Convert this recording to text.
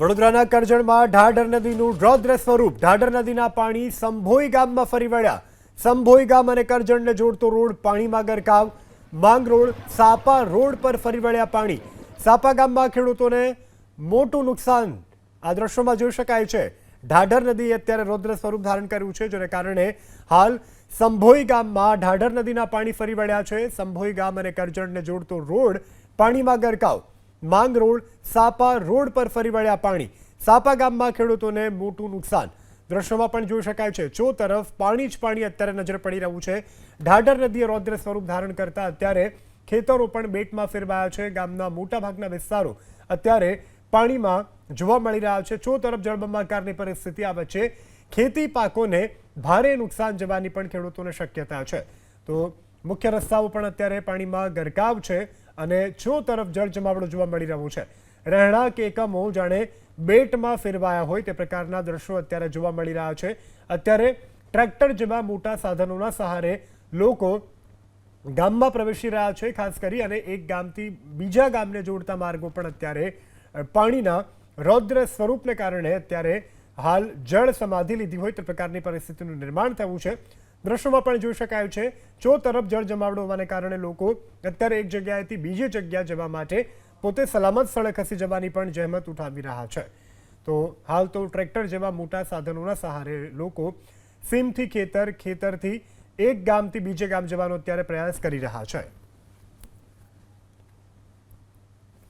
વડોદરાના કરજણમાં ઢાઢર નદીનું રૌદ્ર સ્વરૂપ. ઢાઢર નદીના પાણી સંભોઈ ગામમાં ફરી વળ્યા. સંભોઈ ગામ અને કરજણને જોડતો રોડ પાણીમાં ગરકાવ. માંગ રોડ, સાપા રોડ પર ફરી વળ્યા પાણી. સાપા ગામમાં ખેડૂતોને મોટું નુકસાન. આ દ્રશ્યોમાં જોઈ શકાય છે. ઢાઢર નદીએ અત્યારે રૌદ્ર સ્વરૂપ ધારણ કર્યું છે, જેને કારણે હાલ સંભોઈ ગામમાં ઢાઢર નદીના પાણી ફરી વળ્યા છે. સંભોઈ ગામ અને કરજણને જોડતો રોડ પાણીમાં ગરકાવ. માંગ રોડ સાપા રોડ પર ફરી વળ્યા પાણી. સાપા ગામમાં ખેડૂતોને મોટું નુકસાન. દ્રશ્યોમાં પણ જોઈ શકાય છે, ચો તરફ પાણી જ પાણી અત્યારે નજર પડી રહ્યું છે. ઢાઢર નદીએ રૌદ્ર સ્વરૂપ ધારણ કરતા અત્યારે ખેતરો પણ બેટમાં ફેરવાયા છે. ગામના મોટાભાગના વિસ્તારો અત્યારે પાણીમાં જોવા મળી રહ્યા છે. ચો તરફ જળબંબાકારની પરિસ્થિતિ આ વચ્ચે ખેતી પાકોને ભારે નુકસાન જવાની પણ ખેડૂતોને શક્યતા છે. તો મુખ્ય રસ્તાઓ પણ અત્યારે પાણીમાં ગરકાવ છે. અને છો તરફ જળ જમાવડો જોવા મળી રહ્યું છે. રહેણાંક એકમો જાણે બેટમાં ફેરવાયા હોય તે પ્રકારના દ્રશ્યો અત્યારે જોવા મળી રહ્યા છે. અત્યારે ટ્રેક્ટર જેવા મોટા સાધનોના સહારે લોકો ગામમાં પ્રવેશી રહ્યા છે, ખાસ કરી અને એક ગામથી બીજા ગામને જોડતા માર્ગો પણ અત્યારે પાણીના રૌદ્ર સ્વરૂપને કારણે અત્યારે હાલ જળ સમાધિ લીધી હોય તે પ્રકારની પરિસ્થિતિનું નિર્માણ થયું છે. દ્રશ્યોમાં પણ જોઈ શકાય છે ચો તરફ જળ જમાવડો હોવાને કારણે લોકો અત્યારે એક જગ્યાએથી બીજી જગ્યા જવા માટે પોતે સલામત સ્થળે ખસી જવાની પણ જહેમત ઉઠાવી રહ્યા છે. તો હાલ તો ટ્રેક્ટર જેવા મોટા સાધનોના સહારે લોકો સીમથી ખેતર, ખેતરથી એક ગામથી બીજે ગામ જવાનો અત્યારે પ્રયાસ કરી રહ્યા છે.